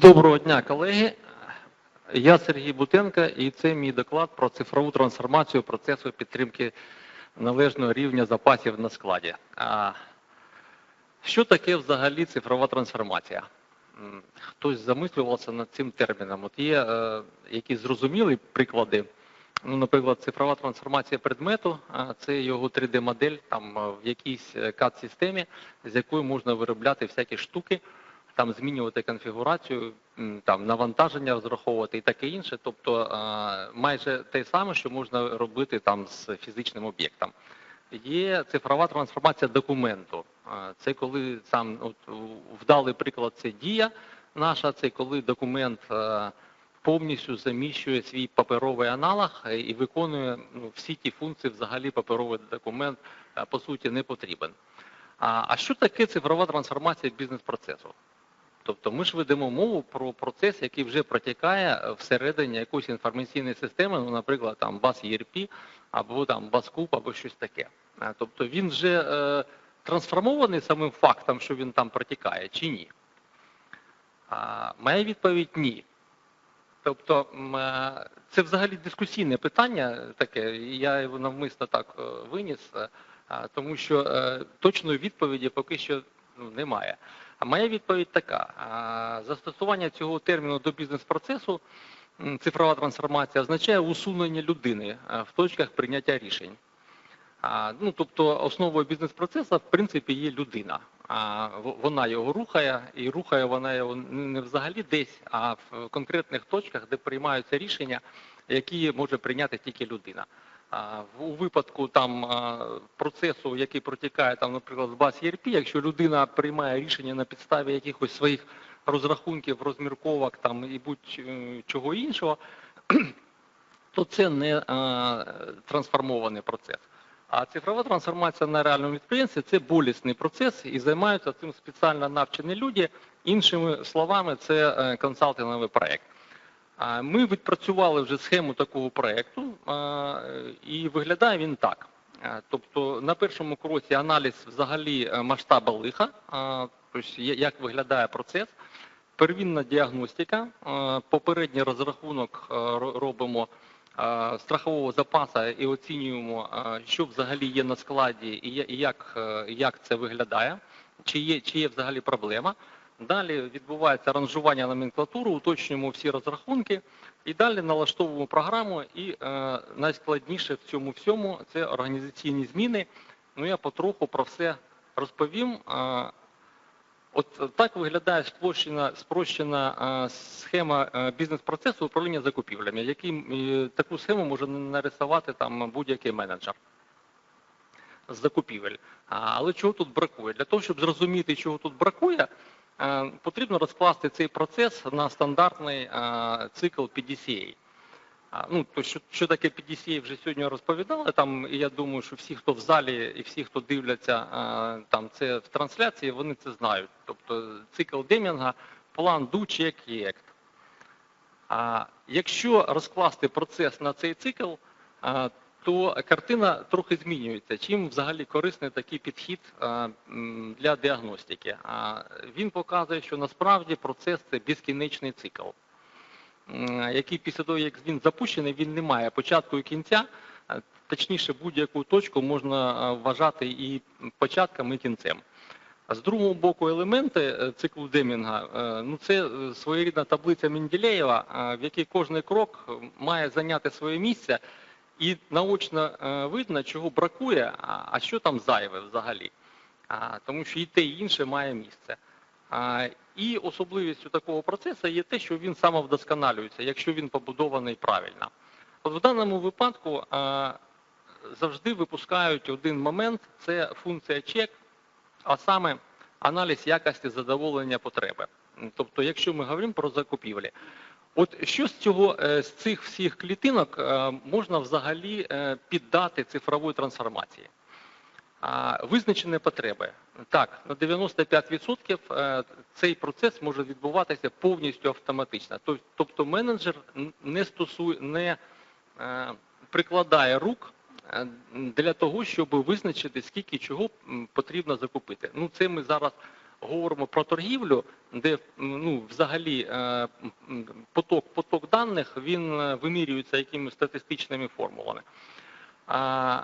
Доброго дня, колеги. Я Сергій Бутенко, і це мій доклад про цифрову трансформацію процесу підтримки належного рівня запасів на складі. А, Що таке взагалі цифрова трансформація? Хтось замислювався над цим терміном. От є е, якісь зрозумілі приклади. Ну, наприклад, цифрова трансформація предмету це його 3D-модель там е, в якійсь е, CAD-системі, з якою можна виробляти всякі штуки там змінювати конфігурацію, там навантаження розраховувати і таке інше. Тобто е, майже те саме, що можна робити там з фізичним об'єктом. Є цифрова трансформація документу. Е, Це коли сам от, вдалий приклад це дія наша, це коли документ е, повністю заміщує свій паперовий аналог і виконує ну, всі ті функції, взагалі паперовий документ по суті не потрібен. А що таке цифрова трансформація бізнес-процесу? Тобто ми ж ведемо мову про процес, який вже протікає всередині якоїсь інформаційної системи, ну, наприклад, там BAS ERP, або там BAS або щось таке. Е, Тобто він вже е, трансформований самим фактом, що він там протікає, чи ні? А, моя відповідь ні. Тобто е, це взагалі дискусійне питання таке, я його навмисно так е, виніс, тому що точної відповіді поки що ну, немає. А моя відповідь така: застосування цього терміну до бізнес-процесу, цифрова трансформація, означає усунення людини е, в точках прийняття рішень. Ну, тобто основою бізнес-процесу, в принципі, є людина. Вона його рухає, і рухає вона його не взагалі десь, а в конкретних точках, де приймаються рішення, які може прийняти тільки людина. В- у випадку там процесу, який протікає, там, наприклад, з баз ERP, якщо людина приймає рішення на підставі якихось своїх розрахунків, розмірковок там і будь-чого іншого, то це не а, трансформований процес. А цифрова трансформація на реальному підприємстві це болісний процес і займаються цим спеціально навчені люди. Іншими словами, це е, консалтинговий проект. Ми відпрацювали вже схему такого проекту, і виглядає він так. Тобто на першому кроці аналіз взагалі е, масштабу лиха, тобто як виглядає процес, первинна діагностика, попередній розрахунок е, робимо страхового запасу і оцінюємо, що взагалі є на складі і як, е, як це виглядає, чи є, чи є взагалі проблема. Далі відбувається ранжування номенклатури, уточнюємо всі розрахунки, і далі налаштовуємо програму. І е, найскладніше в цьому всьому це організаційні зміни. Ну я потроху про все розповім. Е, От так виглядає спрощена, спрощена е, схема е, бізнес-процесу управління закупівлями, який е, таку схему може нарисувати там будь-який менеджер з закупівель. Але чого тут бракує? Для того, щоб зрозуміти, чого тут бракує, потрібно розкласти цей процес на стандартний е, цикл PDCA. Ну, то що, що таке PDCA вже сьогодні розповідали. Там я думаю, що всі, хто в залі і всі, хто дивляться там це в трансляції, вони це знають. Тобто цикл Демінга, план do, check act. А якщо розкласти процес на цей цикл, то картина трохи змінюється. Чим взагалі корисний такий підхід для діагностики? Він показує, що насправді процес це безкінечний цикл який після того, як він запущений, він не має початку і кінця. Е, Точніше, будь-яку точку можна е, вважати і початком, і кінцем. З другого боку, елементи е, циклу Демінга е, ну це е, своєрідна таблиця Менделєєва, е, в якій кожен крок е, має зайняти своє місце, і наочно е, видно, чого бракує, а що там зайве взагалі. Тому що і те, і інше має місце. І особливістю такого процесу є те, що він самовдосконалюється, якщо він побудований правильно. От в даному випадку а, завжди випускають один момент це функція чек, а саме аналіз якості задоволення потреби. Тобто, якщо ми говоримо про закупівлі, от що з цього е, з цих всіх клітинок е, можна взагалі е, піддати цифрової трансформації? Визначені потреби. Так, на 95% е, цей процес може відбуватися повністю автоматично. Тобто менеджер не стосує, не прикладає рук для того, щоб визначити, скільки чого потрібно закупити. Ну, це ми зараз говоримо про торгівлю, де ну, взагалі е, поток, поток даних він е, вимірюється якимись статистичними формулами. А,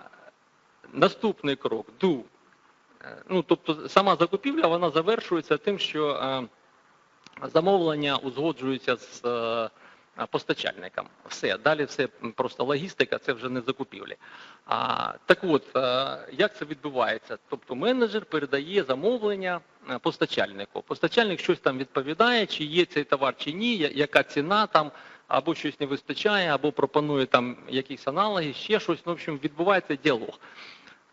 наступний крок do. Е, Ну, тобто сама закупівля вона завершується тим, що замовлення узгоджується з постачальником. Все, далі все просто логістика, це вже не закупівлі. А, так от, е, як це відбувається? Тобто менеджер передає замовлення е, постачальнику. Постачальник щось там відповідає, чи є цей товар чи ні, яка ціна там, або щось не вистачає, або пропонує там якісь аналоги, ще щось. Ну, в общем, відбувається діалог.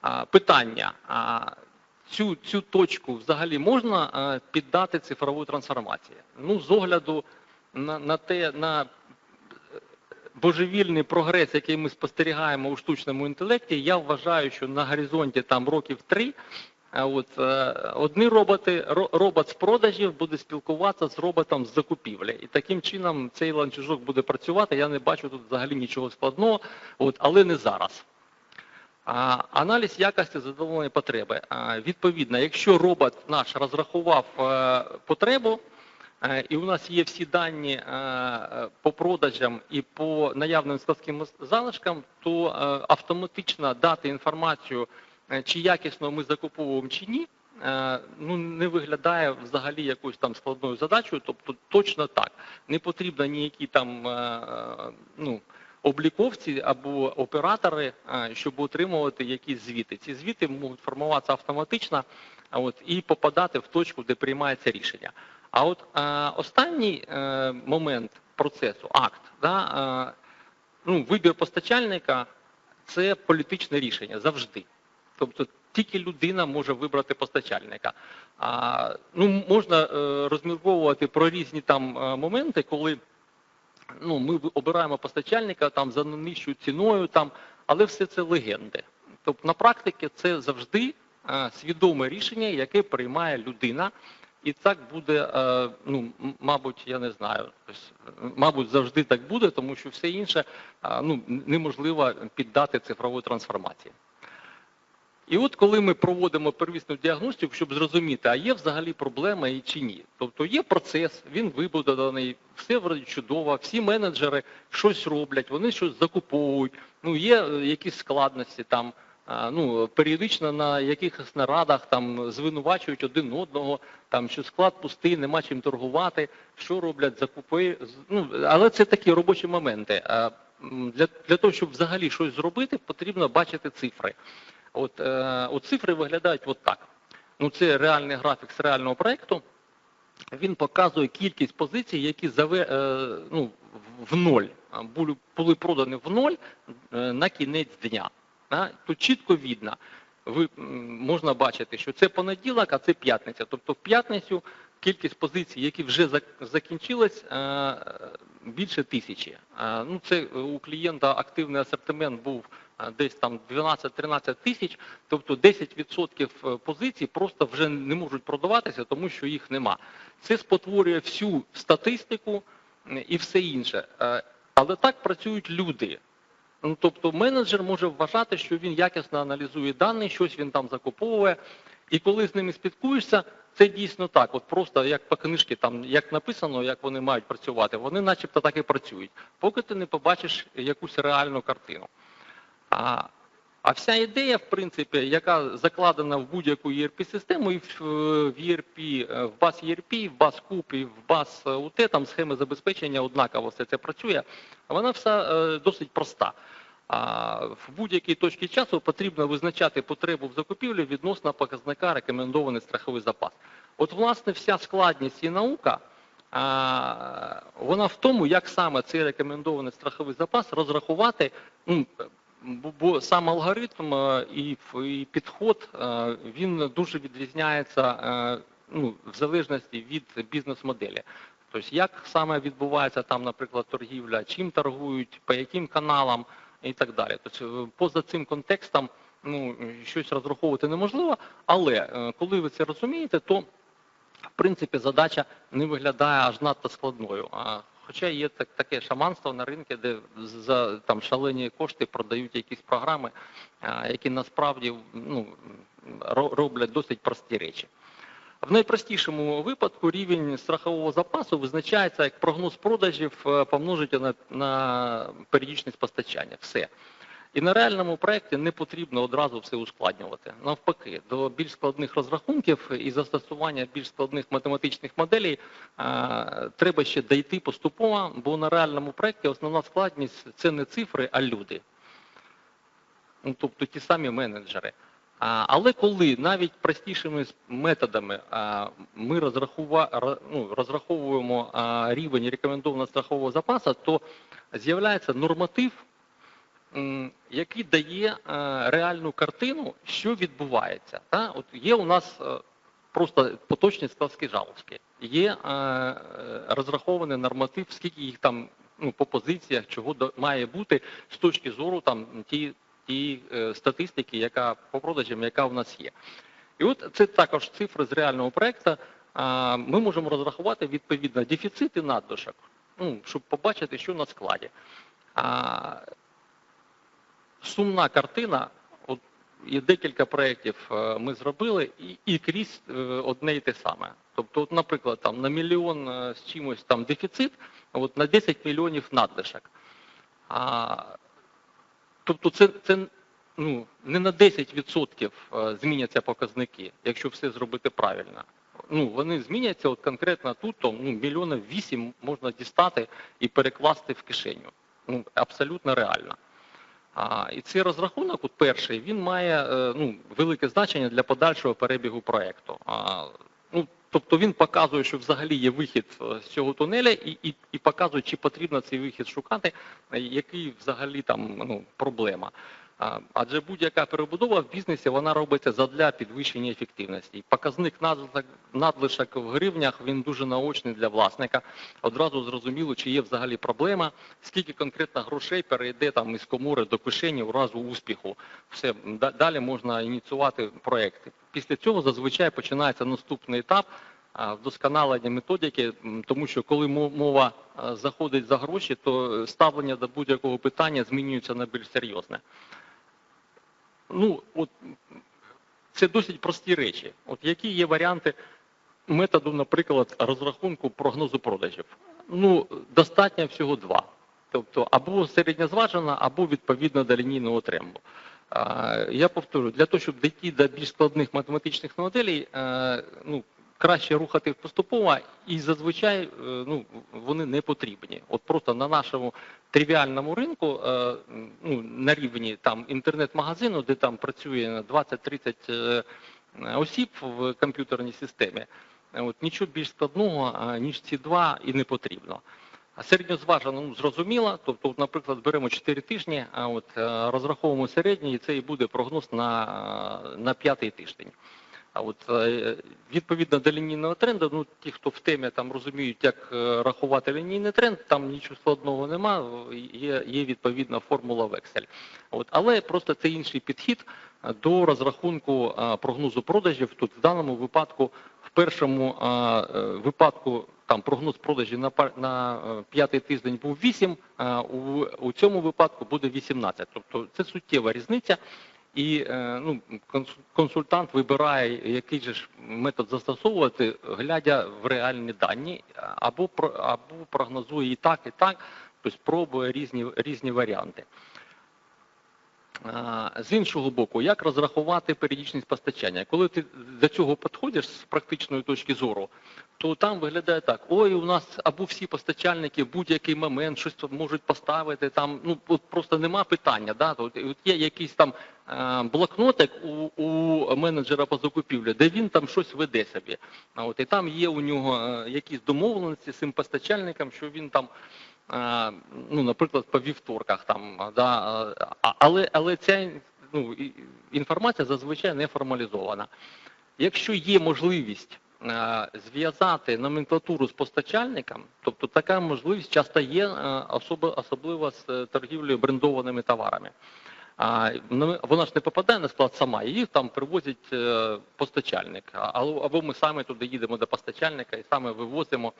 А, питання. А, цю, цю точку взагалі можна е, піддати цифрової трансформації? Ну, з огляду на, на те, на божевільний прогрес, який ми спостерігаємо у штучному інтелекті, я вважаю, що на горизонті там років три. От е, одні роботи, робот з продажів буде спілкуватися з роботом з закупівлі, і таким чином цей ланцюжок буде працювати. Я не бачу тут взагалі нічого складного, от, але не зараз. А, Аналіз якості задоволення потреби. А, Відповідно, якщо робот наш розрахував е, потребу, е, і у нас є всі дані е, е, по продажам і по наявним складським залишкам, то е, автоматично дати інформацію, е, чи якісно ми закуповуємо чи ні, е, ну не виглядає взагалі якоюсь там складною задачею. Тобто точно так. Не потрібно ніякі там е, ну, обліковці або оператори, е, щоб отримувати якісь звіти. Ці звіти можуть формуватися автоматично от, і попадати в точку, де приймається рішення. А от е, останній е, момент процесу, акт, да, е, ну, вибір постачальника це політичне рішення завжди. Тобто тільки людина може вибрати постачальника. А, ну, можна е, розмірковувати про різні там е, моменти, коли ну, ми обираємо постачальника там за нижчою ціною, там, але все це легенди. Тобто на практиці це завжди е, свідоме рішення, яке приймає людина. І так буде, е, ну, мабуть, я не знаю, мабуть, завжди так буде, тому що все інше е, ну, неможливо піддати цифрової трансформації. І от коли ми проводимо первісну діагностику, щоб зрозуміти, а є взагалі проблема і чи ні. Тобто є процес, він вибудований, все вроді чудово, всі менеджери щось роблять, вони щось закуповують, ну є е, якісь складності там. Ну, періодично на якихось нарадах там звинувачують один одного, там що склад пустий, нема чим торгувати, що роблять закупи. Ну, але це такі робочі моменти. Для, для того, щоб взагалі щось зробити, потрібно бачити цифри. От, е, от цифри виглядають от так. Ну, це реальний графік з реального проєкту. Він показує кількість позицій, які заве, е, ну, в- ноль, були, були продані в ноль е, на кінець дня. Тут чітко видно, ви, можна бачити, що це понеділок, а це п'ятниця. Тобто в п'ятницю кількість позицій, які вже закінчились, е, більше тисячі. Е, Ну, це у клієнта активний асортимент був е, десь там 12-13 тисяч, тобто 10% позицій просто вже не можуть продаватися, тому що їх нема. Це спотворює всю статистику і все інше. Але так працюють люди. Ну, тобто менеджер може вважати, що він якісно аналізує дані, щось він там закуповує, і коли з ними спілкуєшся, це дійсно так. От просто як по книжці, там як написано, як вони мають працювати, вони начебто так і працюють, поки ти не побачиш якусь реальну картину. А, а вся ідея, в принципі, яка закладена в будь-яку ERP-систему, і в, ERP, е, в баз ERP, в баз CUP і в баз е, УТ, там схеми забезпечення однаково все це працює, вона вся е, досить проста. В будь-якій точці часу потрібно визначати потребу в закупівлі відносно показника рекомендований страховий запас. От, власне, вся складність і наука, вона в тому, як саме цей рекомендований страховий запас розрахувати. Бо, сам алгоритм е, і, підход е, він дуже відрізняється е, ну, в залежності від бізнес-моделі. Тобто, як саме відбувається там, наприклад, торгівля, чим торгують, по яким каналам і так далі. Тобто, поза цим контекстом ну, щось розраховувати неможливо, але коли ви це розумієте, то в принципі задача не виглядає аж надто складною. Хоча є так, таке шаманство на ринку, де за там шалені кошти продають якісь програми, які насправді ну, роблять досить прості речі. В найпростішому випадку рівень страхового запасу визначається як прогноз продажів е, помножити на, на періодичність постачання. Все. І на реальному проєкті не потрібно одразу все ускладнювати. Навпаки, до більш складних розрахунків і застосування більш складних математичних моделей е, треба ще дійти поступово, бо на реальному проєкті основна складність це не цифри, а люди. Ну, тобто ті самі менеджери. Але коли навіть простішими методами ми ну, розраховуємо рівень рекомендованого страхового запасу, то з'являється норматив, який дає е, реальну картину, що відбувається. Та? От є у нас е, просто поточні сказки жалобські, є е, розрахований норматив, скільки їх там ну, по позиціях, чого має бути з точки зору там ті, ті статистики, яка по продажам, яка в нас є. І от це також цифри з реального проекту. Ми можемо розрахувати відповідно дефіцит і надлишок, ну, щоб побачити, що на складі. Сумна картина. От є декілька проєктів е, ми зробили, і, і крізь е, одне і те саме. Тобто, от, наприклад, там на мільйон е, з чимось там дефіцит, от на 10 мільйонів надлишок. А, тобто, це, це ну, не на 10% е, зміняться показники, якщо все зробити правильно. Ну, вони зміняться от конкретно тут, то ну, мільйонів вісім можна дістати і перекласти в кишеню. Ну, абсолютно реально. А, і цей розрахунок, от перший, він має е, ну, велике значення для подальшого перебігу проєкту. Ну, тобто він показує, що взагалі є вихід е, з цього тунеля, і, і, і показує, чи потрібно цей вихід шукати, е, який взагалі там ну, проблема. Адже будь-яка перебудова в бізнесі вона робиться задля підвищення ефективності. Показник надлишок, в гривнях він дуже наочний для власника. Одразу зрозуміло, чи є взагалі проблема, скільки конкретно грошей перейде там із комори до кишені у разу успіху. Все далі можна ініціювати проекти. Після цього зазвичай починається наступний етап. Вдосконалення методики, тому що коли мова заходить за гроші, то ставлення до будь-якого питання змінюється на більш серйозне. Ну, от це досить прості речі. От які є варіанти методу, наприклад, розрахунку прогнозу продажів? Ну, достатньо всього два. Тобто або середньозважена, або відповідно до лінійного тренду. Я повторю, для того, щоб дійти до більш складних математичних моделей, е, ну, краще рухати поступово, і зазвичай е, ну, вони не потрібні. От просто на нашому тривіальному ринку, е, ну, на рівні там інтернет-магазину, де там працює 20-30 е, осіб в комп'ютерній системі, от, нічого більш складного, ніж ці два, і не потрібно. А середньозважено, ну, зрозуміло, тобто, наприклад, беремо 4 тижні, а от розраховуємо середній, і це і буде прогноз на, на п'ятий тиждень. А от е, відповідно до лінійного тренду, ну ті, хто в темі там розуміють, як е, рахувати лінійний тренд, там нічого складного нема. Є, є відповідна формула в Excel. От, але просто це інший підхід е, до розрахунку прогнозу продажів. Тут в даному випадку, в першому випадку, там прогноз продажів на на п'ятий тиждень був 8, е, у, у цьому випадку буде 18. Тобто це суттєва різниця. І е, ну, конс- консультант вибирає, який же ж метод застосовувати, глядя в реальні дані, або або прогнозує і так, і так, тобто пробує різні, різні варіанти. З іншого боку, як розрахувати періодичність постачання? Коли ти до цього підходиш з практичної точки зору, то там виглядає так: ой, у нас або всі постачальники в будь-який момент щось можуть поставити. Там ну от просто нема питання. Да? От, є якийсь там е, блокнотик у, у менеджера по закупівлі, де він там щось веде собі. От і там є у нього е, якісь домовленості з цим постачальником, що він там. Е, Ну, наприклад, по вівторках там, да, е, але, але ця ну, інформація зазвичай не формалізована. Якщо є можливість е, зв'язати номенклатуру з постачальником, тобто така можливість часто є, особливо з торгівлею брендованими товарами. Ну, вона ж не попадає на склад сама, її там привозять е, постачальник. Або ми саме туди їдемо до постачальника і саме вивозимо.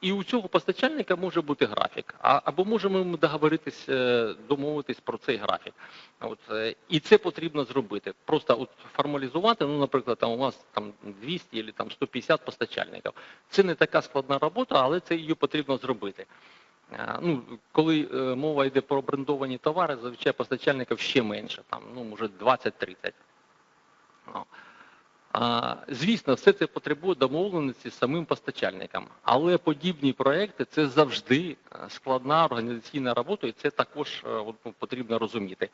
І у цього постачальника може бути графік, або можемо ми договоритись, е, домовитись про цей графік. От, е, і це потрібно зробити. Просто от формалізувати, ну, наприклад, там у вас там 200 або там 150 постачальників. Це не така складна робота, але це її потрібно зробити. Е, Ну, коли мова йде про брендовані товари, зазвичай постачальників ще менше, там, ну, може 20-30. Звісно, все це потребує домовленості з самим постачальником, але подібні проекти це завжди е, складна організаційна робота, і це також е, ну, потрібно розуміти.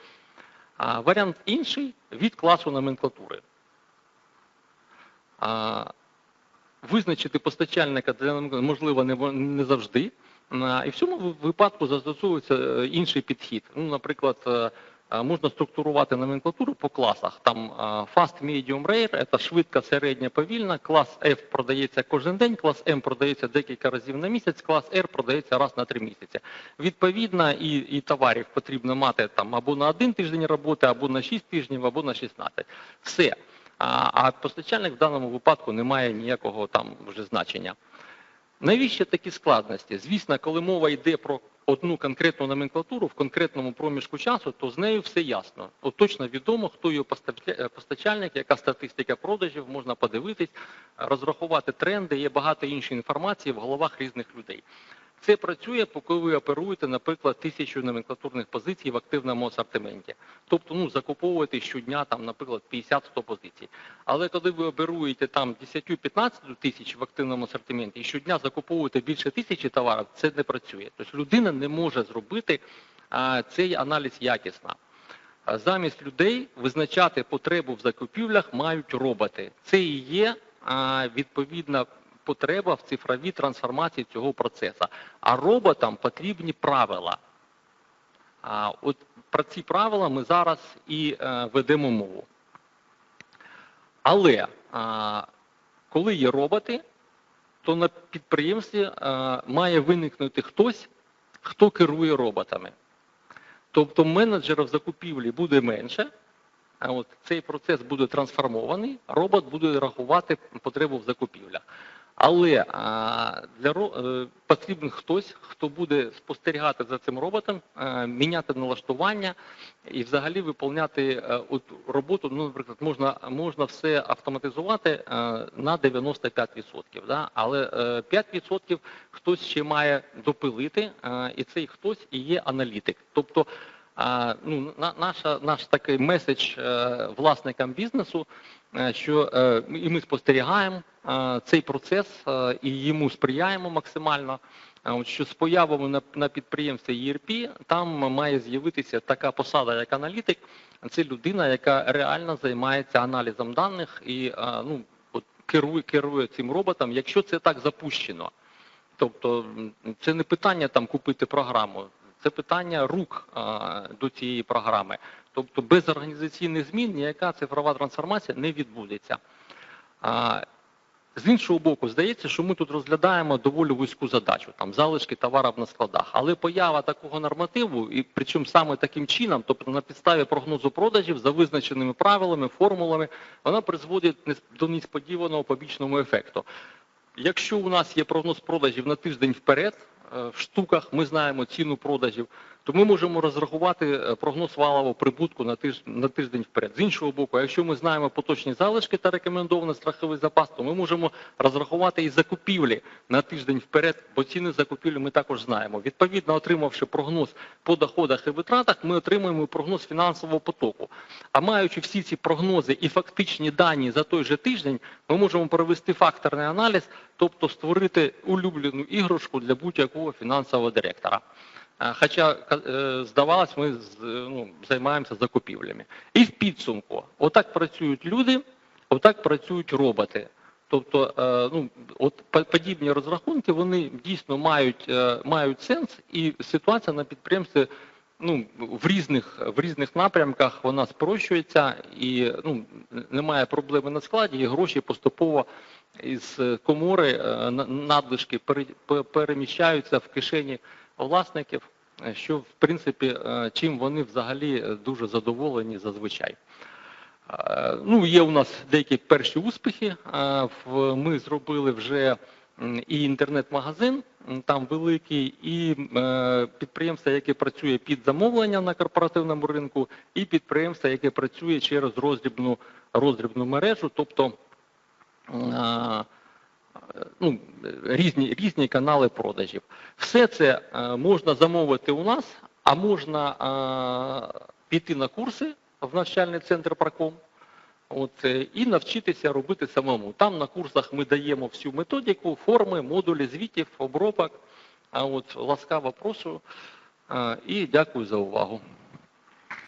Варіант інший від класу номенклатури. Визначити постачальника для можливо не, завжди. І в цьому випадку застосовується е, інший підхід. Ну, наприклад, можна структурувати номенклатуру по класах. Там Fast, Medium, Rare – це швидка, середня, повільна. Клас F продається кожен день, клас M продається декілька разів на місяць, клас R продається раз на три місяці. Відповідно, і, і товарів потрібно мати там або на один тиждень роботи, або на 6 тижнів, або на 16. Все. А, а постачальник в даному випадку не має ніякого там вже значення. Навіщо такі складності? Звісно, коли мова йде про одну конкретну номенклатуру в конкретному проміжку часу, то з нею все ясно. От точно відомо, хто її постачальник, яка статистика продажів, можна подивитись, розрахувати тренди, є багато іншої інформації в головах різних людей. Це працює, поки ви оперуєте, наприклад, тисячу номенклатурних позицій в активному асортименті. Тобто, ну, закуповуєте щодня, там, наприклад, 50-100 позицій. Але коли ви оперуєте там 10-15 тисяч в активному асортименті і щодня закуповуєте більше тисячі товарів, це не працює. Тобто людина не може зробити а, цей аналіз якісно. Замість людей визначати потребу в закупівлях мають роботи. Це і є а, відповідна потреба в цифровій трансформації цього процесу. А роботам потрібні правила. А, от про ці правила ми зараз і е, ведемо мову. Але коли є роботи, то на підприємстві а, має виникнути хтось, хто керує роботами. Тобто менеджерів закупівлі буде менше, цей процес буде трансформований, робот буде рахувати потребу в закупівлях. Але для е, потрібен хтось, хто буде спостерігати за цим роботом, е, міняти налаштування і взагалі виконувати е, роботу. Ну, наприклад, можна, можна все автоматизувати на 95%, да? але е, 5% хтось ще має допилити, і цей хтось і є аналітик. Тобто ну, на, наша, наш такий меседж е, власникам бізнесу, е, що е, і ми спостерігаємо цей процес і йому сприяємо максимально. от, що з появами на, на підприємстві ERP там має з'явитися така посада, як аналітик. Це людина, яка реально займається аналізом даних і ну, от, керує, керує цим роботом, якщо це так запущено. Тобто це не питання там купити програму, це питання рук до цієї програми. Тобто без організаційних змін ніяка цифрова трансформація не відбудеться. З іншого боку, здається, що ми тут розглядаємо доволі вузьку задачу, там залишки товарів на складах. Але поява такого нормативу, і причому саме таким чином, тобто на підставі прогнозу продажів за визначеними правилами, формулами, вона призводить до несподіваного побічного ефекту. Якщо у нас є прогноз продажів на тиждень вперед, в штуках. Ми знаємо ціну продажів, то ми можемо розрахувати е, прогноз валового прибутку на тиждень, на тиждень вперед. З іншого боку, якщо ми знаємо поточні залишки та рекомендований страховий запас, то ми можемо розрахувати і закупівлі на тиждень вперед, бо ціни закупівлі ми також знаємо. Відповідно, отримавши прогноз по доходах і витратах, ми отримуємо прогноз фінансового потоку. А маючи всі ці прогнози і фактичні дані за той же тиждень, ми можемо провести факторний аналіз, тобто створити улюблену іграшку для будь-якого фінансового директора. Хоча, здавалось, ми з- ну, займаємося закупівлями. І в підсумку, отак працюють люди, отак працюють роботи. Тобто, е, ну, от по- подібні розрахунки вони дійсно мають, е, мають сенс, і ситуація на підприємстві ну, в різних, в різних напрямках вона спрощується і ну, немає проблеми на складі, і гроші поступово із комори е, на- надлишки пере- переміщаються в кишені власників, що в принципі е, чим вони взагалі е, дуже задоволені зазвичай. Е, Ну, є у нас деякі перші успіхи. Ми зробили вже і інтернет-магазин, там великий, і підприємство, яке працює під замовлення на корпоративному ринку, і підприємство, яке працює через роздрібну, роздрібну мережу, тобто ну, різні, різні канали продажів. Все це е, можна замовити у нас, а можна е, піти на курси в навчальний центр Праком. От, е, і навчитися робити самому. Там на курсах ми даємо всю методику, форми, модулі звітів, обробок. А от ласкаво прошу і дякую за увагу.